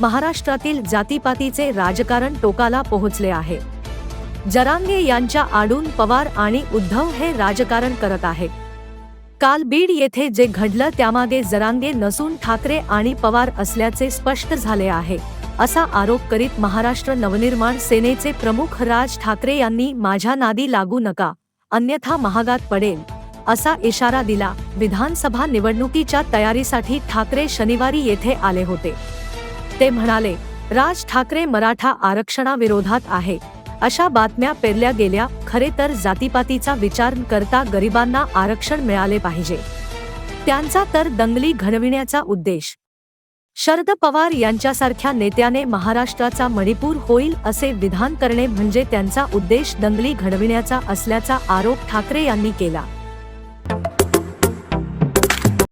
महाराष्ट्रातील जातीपातीचे राजकारण टोकाला पोहोचले आहे. जरांगे यांच्या आडून पवार आणि उद्धव हे राजकारण करत आहेत. काल बीड येथे जे घडलं त्यामागे जरांगे नसून ठाकरे आणि पवार असल्याचे स्पष्ट झाले आहे असा आरोप करीत महाराष्ट्र नवनिर्माण सेनेचे प्रमुख राज ठाकरे यांनी माझ्या नादी लागू नका अन्यथा महागात पडेल असा इशारा दिला. विधानसभा निवडणुकीच्या तयारीसाठी ठाकरे शनिवारी येथे आले होते. ते म्हणाले राज ठाकरे मराठा आरक्षणाविरोधात आहे. अशा बातम्या पेरल्या गेल्या खरे तर जातीपातीचा विचार करता गरिबांना आरक्षण मिळाले पाहिजे. त्यांचा तर दंगली घडविण्याचा उद्देश. शरद पवार यांच्यासारख्या नेत्याने महाराष्ट्राचा मणिपूर होईल असे विधान करणे म्हणजे त्यांचा उद्देश दंगली घडविण्याचा असल्याचा आरोप ठाकरे यांनी केला.